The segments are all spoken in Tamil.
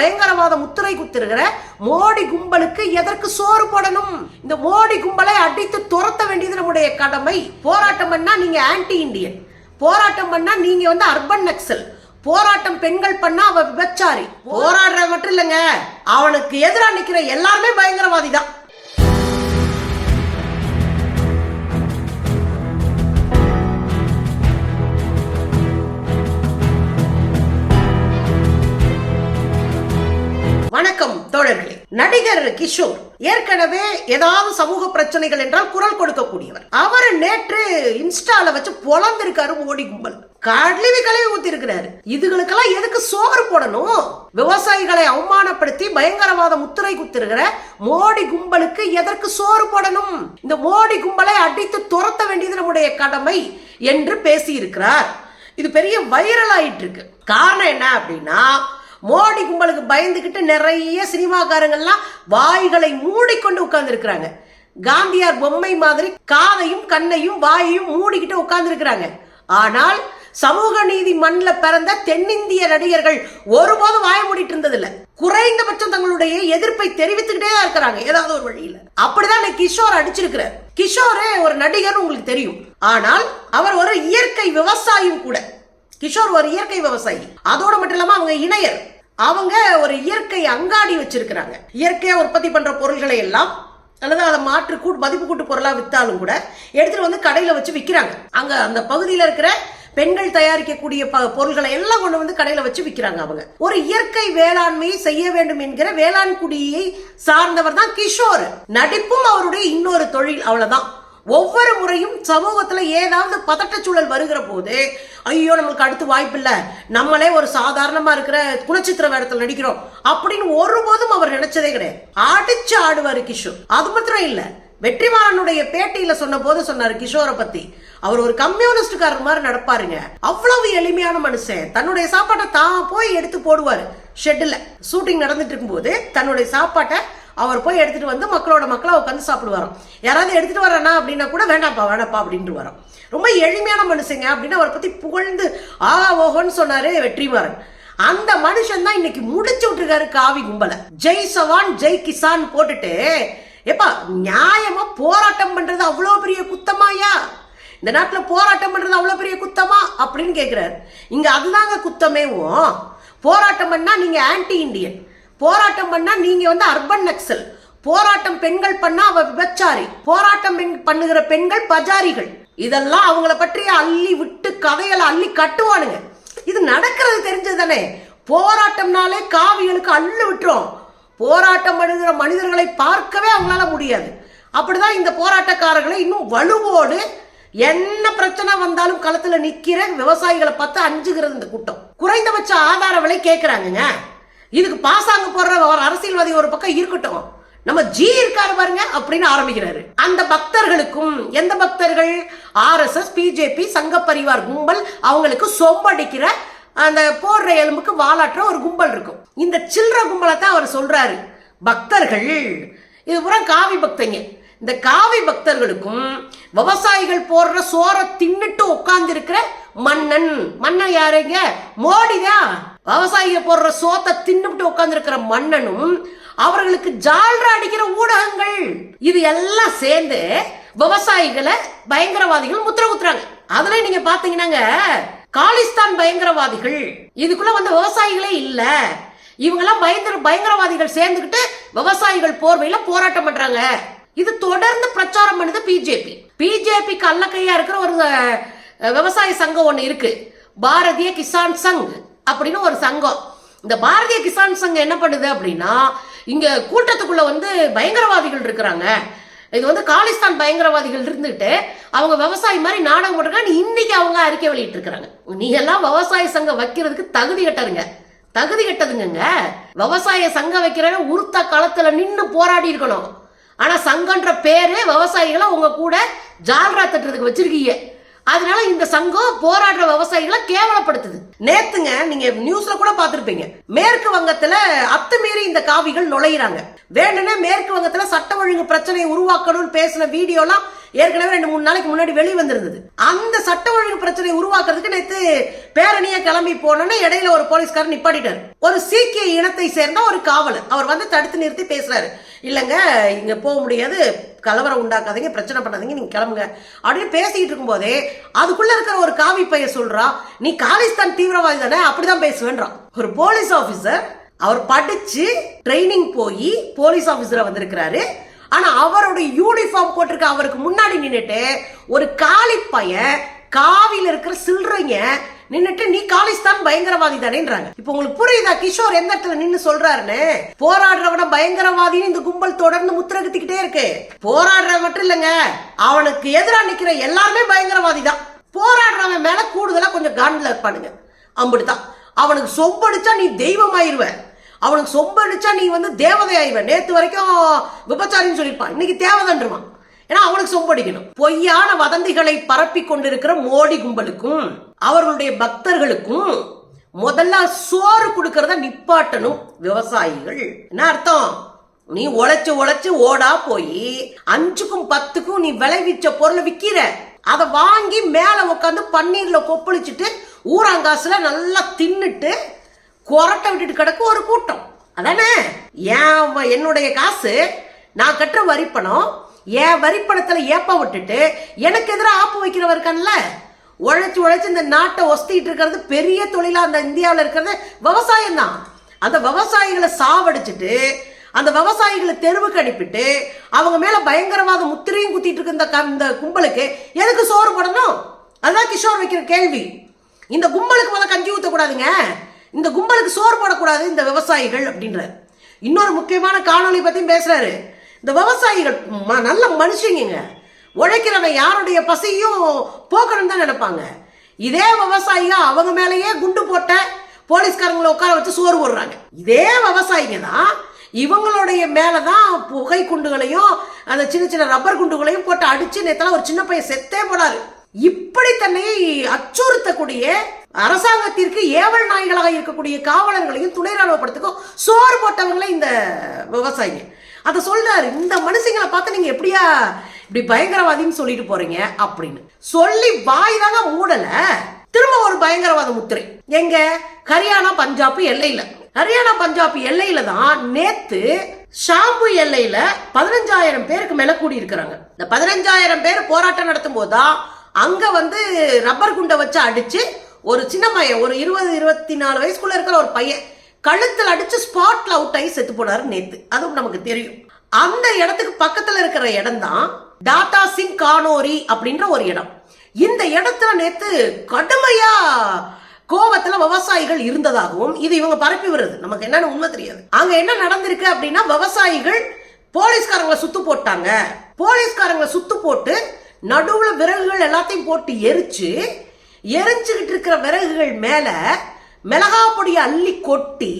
பயங்கரவாத முத்திரை குத்திருக்கிற மோடி கும்பலுக்கு எதற்கு சோறு போடணும்? இந்த மோடி கும்பலை அடித்து துரத்த வேண்டியது நம்முடைய கடமை. போராட்டம் பண்ணா நீங்க ஆன்டி இண்டியன் போராட்டம் பண்ணா நீங்க வந்து அர்பன் நக்சல் போராட்டம் பெண்கள் பண்ணா அவ விபச்சாரி. போராடுற மட்டும் இல்லைங்க. அவனுக்கு எதிராக நிக்கிற எல்லாருமே பயங்கரவாதி தான் கவிஞர் கிஷோர் ஏற்கனவே ஏதாவது சமூக பிரச்சனைகள் என்றால் குரல் கொடுக்கக்கூடியவர். அவர் நேற்று இன்ஸ்டால வச்சு பொழந்திருக்காரு மோடி கும்பல். கழுவி கழுவி ஊத்தி இருக்கிறாரு இதுகளுக்கெல்லாம் எதுக்கு சோறு போடணும்? விவசாயிகளை அவமானப்படுத்தி பயங்கரவாத முத்திரை குத்திருக்கிற மோடி கும்பலுக்கு எதற்கு சோறு போடணும்? இந்த மோடி கும்பலை அடித்து துரத்த வேண்டியது நம்முடைய கடமை என்று பேசியிருக்கிறார். இது பெரிய வைரல் ஆயிட்டு இருக்கு காரணம் என்ன அப்படின்னா மோடி கும்பலுக்கு பயந்துக்கிட்டு நிறைய சினிமாக்காரங்கள்லாம் வாய்களை மூடிக்கொண்டு உட்கார்ந்துருக்கிறாங்க. காந்தியார் பொம்மை மாதிரி காதையும் கண்ணையும் வாயையும் மூடிக்கிட்டு உட்கார்ந்துருக்கிறாங்க. ஆனால் சமூக நீதி மண்ணில் பிறந்த தென்னிந்திய நடிகர்கள் ஒருபோதும் வாய மூடிட்டு இருந்ததில்ல. குறைந்தபட்சம் தங்களுடைய எதிர்ப்பை தெரிவித்துக்கிட்டே தான் இருக்கிறாங்க ஏதாவது ஒரு வழியில. அப்படிதான் கிஷோர் அடிச்சிருக்கிறார். கிஷோரே ஒரு நடிகர் உங்களுக்கு தெரியும். ஆனால் அவர் ஒரு இயற்கை விவசாயம் கூட. கிஷோர் ஒரு இயற்கை விவசாயி. அதோட மட்டும் இல்லாம அவங்க இணையர். அவங்க ஒரு இயற்கை அங்காடி வச்சிருக்கிறாங்க. இயற்கையா உற்பத்தி பண்ற பொருள்களை எல்லாம் அல்லது அதை மாற்று கூட்டு மதிப்பு கூட்டு பொருளா வித்தாலும் கூட எடுத்துட்டு வந்து கடையில வச்சு விற்கிறாங்க அங்க அந்த பகுதியில் இருக்கிற பெண்கள் தயாரிக்கக்கூடிய ப- பொருள்களை எல்லாம் கொண்டு வந்து கடையில வச்சு விற்கிறாங்க அவங்க. ஒரு இயற்கை வேளாண்மையை செய்ய வேண்டும் என்கிற வேளாண் குடியை சார்ந்தவர் தான் கிஷோர். நடிப்பும் அவருடைய இன்னொரு தொழில் அவ்வளவுதான். ஒவ்வொரு முறையும் சமூகத்தில் ஏதாவது பதட்டச்சூழல் வருகிற போது ஐயோ நம்மளுக்கு அடுத்து வாய்ப்பு நம்மளே ஒரு சாதாரணமாக இருக்கிற குணச்சித்திர வேடத்தில் நடிக்கிறோம் அப்படின்னு ஒருபோதும் அவர் நினைச்சதே கிடையாது. அடிச்சு ஆடுவார் கிஷோர். அது மாத்திரம் இல்லை. வெற்றிமாறனுடைய பேட்டியில் சொன்ன போது சொன்னார் கிஷோரை பற்றி அவர் ஒரு கம்யூனிஸ்டுக்காரர் மாதிரி நடப்பாருங்க. அவ்வளவு எளிமையான மனுஷன். தன்னுடைய சாப்பாட்டை தான் போய் எடுத்து போடுவார். ஷெட்டில் ஷூட்டிங் நடந்துட்டு இருக்கும்போது தன்னுடைய சாப்பாட்டை அவர் போய் எடுத்துகிட்டு வந்து மக்களோட மக்களை உட்காந்து சாப்பிடுவாராம். யாராவது எடுத்துகிட்டு வரேனா அப்படின்னா கூட வேண்டாப்பா வேணாப்பா அப்படின்ட்டு வரோம். ரொம்ப எளிமையான மனுஷங்க அப்படின்னு அவரை பற்றி புகழ்ந்து ஆஹா ஓஹோன்னு சொன்னார் வெற்றிமாறன். அந்த மனுஷன் தான் இன்னைக்கு முடிச்சு விட்டுருக்காரு காவி கும்பலை. ஜெய் சவான் ஜெய் கிசான் போட்டுட்டு எப்பா நியாயமா போராட்டம் பண்றது அவ்வளோ பெரிய குத்தமாயா இந்த நாட்டில் போராட்டம் பண்றது அவ்வளோ பெரிய குத்தமா? அப்படின்னு கேட்குறாரு இங்க அதுதாங்க குத்தமேவும். போராட்டம் பண்ணா நீங்க ஆன்டி இண்டியன் போராட்டம் பண்ணா நீங்க வந்து அர்பன் நக்சல் போராட்டம் பெண்கள் பண்ணா அவ விபச்சாரி. போராட்டம் பெண்- பண்ணுகிற பெண்கள் பஜாரிகள். இதெல்லாம் அவங்கள பற்றி அள்ளி விட்டு கதைகளை அள்ளி கட்டுவானுங்க. இது நடக்கிறது தெரிஞ்சது தானே போராட்டம்னாலே காவிகளுக்கு அள்ளு விட்டுரும். போராட்டம் பண்ணுகிற மனிதர்களை பார்க்கவே அவங்களால முடியாது. அப்படிதான் இந்த போராட்டக்காரர்களை இன்னும் வலுவோடு என்ன பிரச்சனை வந்தாலும் களத்துல நிக்கிற விவசாயிகளை பார்த்து அஞ்சுகிறது இந்த கூட்டம். குறைந்தபட்ச ஆதார விலை கேட்கிறாங்க இதுக்கு பாசாங்க போடுற ஒரு அரசியல்வாதி ஒரு பக்கம் இருக்கட்டும். நம்ம ஜி இருக்காரு பாருங்க அப்படின்னு ஆரம்பிக்கிறாரு. அந்த பக்தர்களுக்கும் எந்த பக்தர்கள்? ஆர்எஸ்எஸ் பிஜேபி சங்க பரிவார் கும்பல் அவங்களுக்கு சொம்படிக்கிற அந்த போடுற எலும்புக்கு வாலாற்ற ஒரு கும்பல் இருக்கும். இந்த சில்லற கும்பலை தான் அவர் சொல்றாரு. பக்தர்கள் இது பூரா காவி பக்தங்க. இந்த காவி பக்தர்களுக்கும் விவசாயிகள் போடுற சோறை தின்னுட்டு உட்கார்ந்து இருக்கிற மன்னன் மன்னன் யாருங்க மோடி தான். விவசாயிய போடுற சோத்தை தின்னுட்டு உட்காந்துருக்கிற மன்னனும் அவர்களுக்கு ஜால்ற அடிக்கிற ஊடகங்கள். இது எல்லாம் சேர்ந்து விவசாயிகளை பயங்கரவாதிகள் முத்திர குத்துறாங்க அதுல நீங்க பாத்தீங்கன்னாங்க காலிஸ்தான் பயங்கரவாதிகள். இதுக்குள்ள வந்து விவசாயிகளே இல்ல. இவங்கெல்லாம் பயங்கர பயங்கரவாதிகள் சேர்ந்துக்கிட்டு விவசாயிகள் போர்வையில போராட்டம் பண்றாங்க. இது தொடர்ந்து பிரச்சாரம் பண்ணுது பிஜேபி. பிஜேபி கள்ளக்கையா இருக்கிற ஒரு விவசாய சங்கம் ஒண்ணு இருக்கு. பாரதிய கிசான் சங்க். அப்படின்னு ஒரு சங்கம். இந்த பாரதிய கிசான் சங்கம் என்ன பண்ணுது அப்படின்னா இங்க கூட்டத்துக்குள்ள வந்து பயங்கரவாதிகள் இருக்கிறாங்க. இது வந்து காலிஸ்தான் பயங்கரவாதிகள் இருந்துட்டு அவங்க விவசாயி மாதிரி நாடகம் போட்டிருக்காங்க. இன்னைக்கு அவங்க அறிக்கை வெளியிட்டு இருக்கிறாங்க நீ எல்லாம் விவசாய சங்கம் வைக்கிறதுக்கு தகுதி கட்டருங்க தகுதி கட்டதுங்க விவசாய சங்கம் வைக்கிற உருத்த காலத்துல நின்று போராடி இருக்கணும். ஆனா சங்கன்ற பேரு விவசாயிகளை உங்க கூட ஜால்ரா தட்டுறதுக்கு வச்சிருக்கீங்க. அதனால இந்த சங்கம் போராடுற விவசாயிகளை கேவலப்படுத்துது. நேத்துங்க நீங்க நியூஸ்ல கூட பார்த்திருப்பீங்க. மேற்கு வங்கத்துல அத்துமீறி இந்த காவிகள் நுழையிறாங்க. வேணும்னே மேற்கு வங்கத்துல சட்ட ஒழுங்கு பிரச்சனையை உருவாக்கணும்னு பேசின வீடியோலாம் ஏற்கனவே ரெண்டு மூணு நாளைக்கு முன்னாடி வெளி வந்திருந்தது அந்த சட்ட ஒழுங்கு பிரச்சனை உருவாக்குறதுக்கு நேத்து பேரணியா கிளம்பி போனோன்னு இடையில ஒரு போலீஸ்காரர் நிப்பாட்டிட்டார். ஒரு சீக்கிய இனத்தை சேர்ந்த ஒரு காவலர். அவர் வந்து தடுத்து நிறுத்தி பேசுறாரு. இல்லைங்க இங்கே போக முடியாது. கலவரம் உண்டாக்காதீங்க பிரச்சனை பண்ணாதீங்க நீங்கள் கிளம்புங்க. அப்படின்னு பேசிக்கிட்டு இருக்கும்போதே அதுக்குள்ளே இருக்கிற ஒரு காவி பையன் சொல்கிறா நீ காலிஸ்தான் தீவிரவாதி தானே அப்படிதான் பேசுவேன்றான் ஒரு போலீஸ் ஆஃபீஸர் அவர் படித்து ட்ரைனிங் போய் போலீஸ் ஆஃபீஸராக வந்திருக்கிறாரு. ஆனால் அவருடைய யூனிஃபார்ம் போட்டிருக்க அவருக்கு முன்னாடி நின்றுட்டு ஒரு காலி பையன் காவியில் இருக்கிற சில்லறைங்க நின்னுட்டு நீ காலிஸ்தான் பயங்கரவாதி தானேன்றாங்க. இப்போ உங்களுக்கு புரியுதா கிஷோர் எந்த இடத்துல நின்னு சொல்றாருன்னு? போராடுறவன பயங்கரவாதின்னு இந்த கும்பல் தொடர்ந்து முத்திரகுத்திக்கிட்டே இருக்கு. போராடுறவன் மட்டும் இல்லைங்க அவனுக்கு எதிராக நிக்கிற எல்லாருமே பயங்கரவாதி தான். போராடுறவன் மேல கூடுதலா கொஞ்சம் காண்டில் இருப்பானுங்க. அம்பிடுதான் அவனுக்கு சொம்படிச்சா நீ தெய்வம் ஆயிருவ. அவனுக்கு சொம்படிச்சா நீ வந்து தேவதை ஆயிடுவ நேத்து வரைக்கும் விபச்சாரின்னு சொல்லியிருப்பான். இன்னைக்கு தேவதன்றுவான். ஏன்னா அவனுக்கு சொம்படிக்கணும் பொய்யான வதந்திகளை பரப்பி கொண்டிருக்கிற மோடி கும்பலுக்கும் அவர்களுடைய பக்தர்களுக்கும் முதல்ல சோறு கொடுக்கறத நிப்பாட்டணும் விவசாயிகள். என்ன அர்த்தம்? நீ உழைச்சு உழைச்சு ஓடா போய் அஞ்சுக்கும் பத்துக்கும் நீ விளைவிச்ச பொருளை விக்கிற. அதை வாங்கி மேல உட்காந்து பன்னீர்ல கொப்பளிச்சுட்டு ஊராங்காசுல நல்லா தின்னுட்டு கொரட்டை விட்டுட்டு கிடக்கு ஒரு கூட்டம். அதானே? ஏன் என்னுடைய காசு? நான் கட்டுற வரிப்பணம் என் வரிப்பணத்தில் ஏப்ப விட்டுட்டு எனக்கு எதிராக ஆப்பு வைக்கிறவர் இருக்கான்ல? உழைச்சி உழைச்சி இந்த நாட்டை ஒஸ்திட்டு இருக்கிறது பெரிய தொழிலாக அந்த இந்தியாவில் இருக்கிறது விவசாயம் தான் அந்த விவசாயிகளை சாவடிச்சிட்டு அந்த விவசாயிகளை தெருவுக்கு அனுப்பிட்டு அவங்க மேலே பயங்கரவாத முத்திரையும் குத்திட்டு இருக்க இந்த க- இந்த கும்பலுக்கு எதுக்கு சோறு போடணும்? அதுதான் கிஷோர் வைக்கிற கேள்வி. இந்த கும்பலுக்கு முதல்ல கஞ்சி ஊற்றக்கூடாதுங்க இந்த கும்பலுக்கு சோறு போடக்கூடாது இந்த விவசாயிகள் அப்படின்றார் இன்னொரு முக்கியமான காணொலி பற்றியும் பேசுறாரு. இந்த விவசாயிகள் ம- நல்ல மனுஷங்க உழைக்கிறவன் யாருடைய பசியும் போக்கணும்னு தான் நினைப்பாங்க. இதே விவசாயிங்க அவங்க மேலேயே குண்டு போட்ட போலீஸ்காரங்களை உட்கார வச்சு சோறு போடுறாங்க. இதே விவசாயிங்க தான் இவங்களுடைய மேலதான் புகை குண்டுகளையும் அந்த சின்ன சின்ன ரப்பர் குண்டுகளையும் போட்டு அடிச்சு நேத்தெல்லாம் ஒரு சின்ன பையன் செத்தே போனாரு. இப்படி தன்னை அச்சுறுத்தக்கூடிய அரசாங்கத்திற்கு ஏவல் நாய்களாக இருக்கக்கூடிய காவலர்களையும் துணை ராணுவப்படுத்துக்கும் சோறு போட்டவங்களே இந்த விவசாயிங்க. அதை சொல்றாரு. இந்த மனுஷங்களை பார்த்து நீங்க எப்படியா இப்படி பயங்கரவாதின்னு சொல்லிட்டு போறீங்க அப்படின்னு. சொல்லி வாய் தாங்க மூடல. திரும்ப ஒரு பயங்கரவாத முத்திரை. எங்க? ஹரியானா பஞ்சாப் எல்லையில. ஹரியானா பஞ்சாப் எல்லையில தான் நேத்து ஷாம்பு எல்லையில பதினஞ்சாயிரம் பேருக்கு மேல கூடி இருக்கிறாங்க இந்த பதினஞ்சாயிரம் பேர் போராட்டம் நடத்தும் போதுதான் அங்க வந்து ரப்பர் குண்டை வச்சு அடிச்சு ஒரு சின்ன பையன் ஒரு இருபது இருபத்தி நாலு வயசுக்குள்ள இருக்கிற ஒரு பையன் கழுத்தில் அடிச்சு ஸ்பாட்ல அவுட் ஆகி செத்து போனாரு நேத்து. அதுவும் நமக்கு தெரியும். அந்த இடத்துக்கு பக்கத்துல இருக்கிற இடம் தான் டாடா சிங் கானோரி அப்படின்ற ஒரு இடம். இந்த இடத்துல நேத்து கடுமையா கோவத்துல விவசாயிகள் இருந்ததாகவும் இது இவங்க பரப்பி வருது நமக்கு என்னன்னு உண்மை தெரியாது. அங்க என்ன நடந்திருக்கு அப்படின்னா விவசாயிகள் போலீஸ்காரங்களை சுத்து போட்டாங்க. போலீஸ்காரங்களை சுத்து போட்டு நடுவுல விறகுகள் எல்லாத்தையும் போட்டு எரிச்சு எரிஞ்சுக்கிட்டு இருக்கிற விறகுகள் மேல மிளகா பொடியை அள்ளி கொட்டி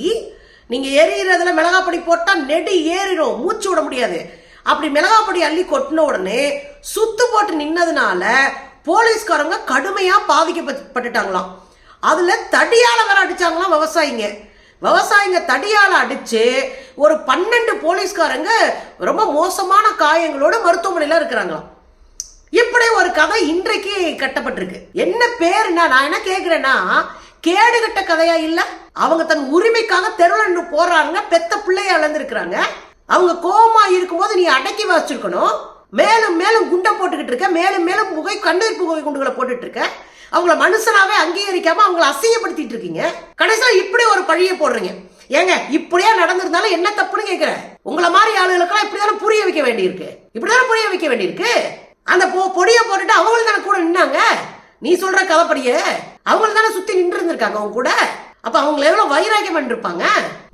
நீங்கள் எரியிறதுல மிளகா பொடி போட்டால் நெடு ஏறிடும் மூச்சு விட முடியாது. அப்படி மிளகா பொடி அள்ளி கொட்டின உடனே சுத்து போட்டு நின்னதுனால போலீஸ்காரங்க கடுமையாக பாதிக்கப்பட்டுட்டாங்களாம். அதில் தடியால் வேற அடிச்சாங்களாம் விவசாயிங்க. விவசாயிங்க தடியால் அடித்து ஒரு பன்னெண்டு போலீஸ்காரங்க ரொம்ப மோசமான காயங்களோட மருத்துவமனையில் இருக்கிறாங்களாம். இப்படி ஒரு கதை இன்றைக்கு கட்டப்பட்டிருக்கு. என்ன பேருன்னா நான் என்ன கேட்குறேன்னா கேடு கட்ட கதையா இல்ல? அவங்க தன் உரிமைக்காக தெருவில் போறாங்க பெத்த பிள்ளைய இழந்திருக்கிறாங்க. அவங்க கோபமா இருக்கும்போது நீ அடக்கி வச்சிருக்கணும். மேலும் மேலும் குண்டை போட்டுக்கிட்டு இருக்க மேலும் மேலும் புகை கண்ணீர் புகை குண்டுகளை போட்டுட்டு இருக்க. அவங்கள மனுஷனாவே அங்கீகரிக்காம அவங்கள அசிங்கப்படுத்திட்டு இருக்கீங்க. கடைசியில இப்படி ஒரு பழிய போடுறீங்க. ஏங்க இப்படியா நடந்திருந்தாலும் என்ன தப்புன்னு கேக்குறேன் உங்களை மாதிரி ஆளுகளுக்கெல்லாம் இப்படிதானே புரிய வைக்க வேண்டியிருக்கு. இப்படிதானே புரிய வைக்க வேண்டியிருக்கு? அந்த பொ பொடியை போட்டுட்டு அவங்களும் தானே கூட நின்னாங்க. நீ சொல்ற கவப்படியே அவங்கள தானே சுத்தி நின்று இருந்திருக்காங்க அவங்க கூட? அப்ப அவங்களை எவ்வளவு வைராக்கியம் பண்ணிருப்பாங்க?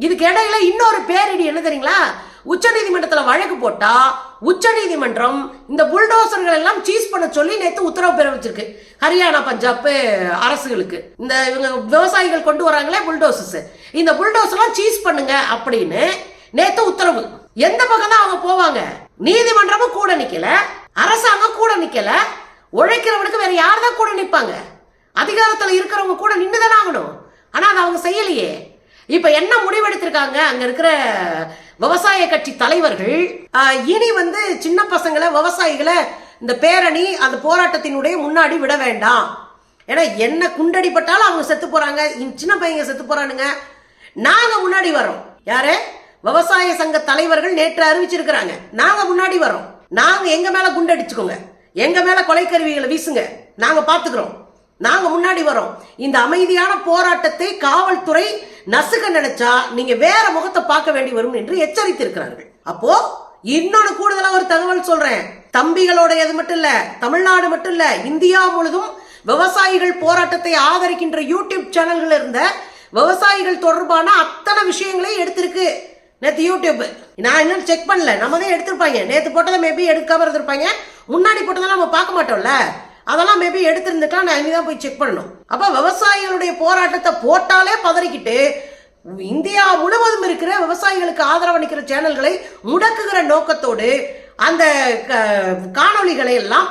இதுக்கு இடையில இன்னொரு பேரிடி என்ன தெரியுங்களா? உச்ச நீதிமன்றத்துல வழக்கு போட்டா உச்ச நீதிமன்றம் இந்த புல்டோசர்கள் எல்லாம் சீஸ் பண்ண சொல்லி நேற்று உத்தரவு பிறப்பிச்சிருக்கு ஹரியானா பஞ்சாப் அரசுகளுக்கு. இந்த இவங்க விவசாயிகள் கொண்டு வராங்களே புல்டோசஸ் இந்த புல்டோசர்லாம் சீஸ் பண்ணுங்க அப்படின்னு நேற்று உத்தரவு. எந்த பக்கம் தான் அவங்க போவாங்க? நீதிமன்றமும் கூட நிக்கல அரசாங்கம் கூட நிக்கல உழைக்கிறவனுக்கு வேற யார் தான் கூட நிற்பாங்க அதிகாரத்தில் இருக்கிறவங்க கூட நின்று தானே ஆகணும். ஆனால் அதை அவங்க செய்யலையே. இப்போ என்ன முடிவெடுத்திருக்காங்க? அங்கே இருக்கிற விவசாய கட்சி தலைவர்கள் இனி வந்து சின்ன பசங்களை விவசாயிகளை இந்த பேரணி அந்த போராட்டத்தினுடைய முன்னாடி விட வேண்டாம். ஏன்னா என்ன குண்டடிப்பட்டாலும் அவங்க செத்து போகிறாங்க சின்ன பையங்க செத்து போகிறானுங்க நாங்கள் முன்னாடி வரோம். யாரு? விவசாய சங்க தலைவர்கள் நேற்று அறிவிச்சிருக்கிறாங்க. நாங்கள் முன்னாடி வரோம். நாங்கள் எங்கள் மேலே குண்டடிச்சுக்கோங்க. எங்க மேல கொலைக்கருவிகளை வீசுங்க. நாங்க பாத்துக்கிறோம். நாங்க முன்னாடி வரோம். இந்த அமைதியான போராட்டத்தை காவல்துறை நசுக்க நினைச்சா நீங்க வேற முகத்தை பார்க்க வேண்டி வரும் என்று எச்சரித்திருக்கிறார்கள். அப்போ இன்னொன்னு கூடுதலா ஒரு தகவல் சொல்றேன். தம்பிகளோட இது மட்டும் இல்ல தமிழ்நாடு மட்டும் இல்ல இந்தியா முழுதும் விவசாயிகள் போராட்டத்தை ஆதரிக்கின்ற யூடியூப் சேனல்கள் இருந்த விவசாயிகள் தொடர்பான அத்தனை விஷயங்களையும் எடுத்திருக்கு. நேத்து யூடியூப். நான் இன்னும் செக் பண்ணல. நம்ம தான் எடுத்திருப்பாங்க. நேத்து போட்டதை மேபி எடுக்காம இருந்திருப்பாங்க. முன்னாடி போட்டதெல்லாம் நம்ம பார்க்க மாட்டோம்ல? அதெல்லாம் மேபி எடுத்திருந்துட்டா நான் இனிதான் போய் செக் பண்ணணும். அப்போ விவசாயிகளுடைய போராட்டத்தை போட்டாலே பதறிக்கிட்டு இந்தியா முழுவதும் இருக்கிற விவசாயிகளுக்கு ஆதரவளிக்கிற சேனல்களை முடக்குகிற நோக்கத்தோடு அந்த க- காணொளிகளை எல்லாம்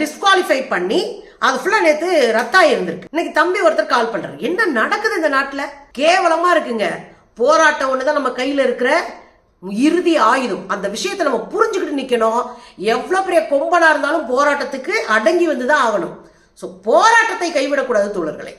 டிஸ்குவாலிஃபை பண்ணி அது ஃபுல்லாக நேற்று ரத்தாகி இருந்திருக்கு. இன்னைக்கு தம்பி ஒருத்தர் கால் பண்ணுறாரு என்ன நடக்குது இந்த நாட்டில்? கேவலமாக இருக்குங்க. போராட்டம் ஒன்று தான் நம்ம கையில் இருக்கிற இறுதி ஆயுதம். அந்த விஷயத்தை நம்ம புரிஞ்சுக்கிட்டு நிற்கணும் எவ்வளோ பெரிய கொம்பனாக இருந்தாலும் போராட்டத்துக்கு அடங்கி வந்து தான் ஆகணும். ஸோ போராட்டத்தை கைவிடக்கூடாது தோழர்களை.